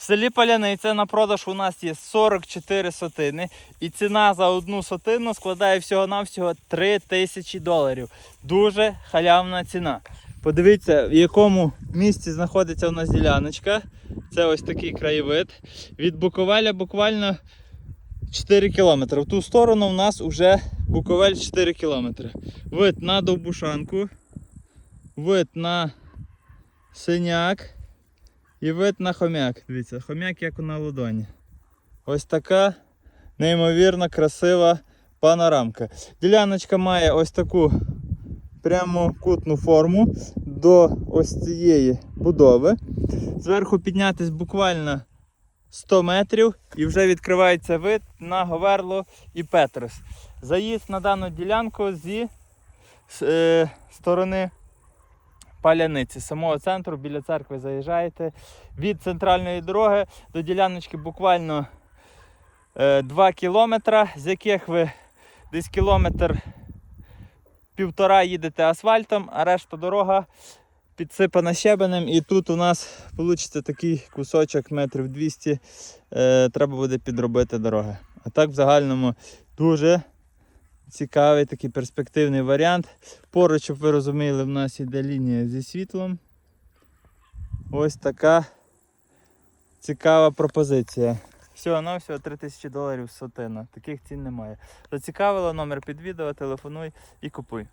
В селі Паляниця на продаж у нас є 44 сотини, і ціна за одну сотину складає всього-навсього 3 тисячі доларів. Дуже халявна ціна. Подивіться, в якому місці знаходиться у нас діляночка. Це ось такий краєвид. Від Буковеля буквально 4 кілометри. В ту сторону в нас вже Буковель 4 кілометри. Вид на Довбушанку, вид на синяк і вид на хомяк. Дивіться, хомяк як на ладоні. Ось така неймовірно красива панорамка. Діляночка має ось таку прямокутну форму до ось цієї будови. Зверху піднятись буквально 100 метрів і вже відкривається вид на Говерло і Петрос. Заїзд на дану ділянку зі е, сторони Паляниці, з самого центру біля церкви заїжджаєте. Від центральної дороги до діляночки буквально е, 2 кілометра, з яких ви десь кілометр півтора їдете асфальтом, а решта дорога підсипана щебенем. І тут у нас вийде такий кусочок метрів 200. Е, треба буде підробити дороги. А так в загальному дуже цікавий такий перспективний варіант. Поруч, щоб ви розуміли, в нас іде лінія зі світлом. Ось така цікава пропозиція. Всього на всього 3000 доларів сотина. Таких цін немає. Зацікавило номер під відео, телефонуй і купуй.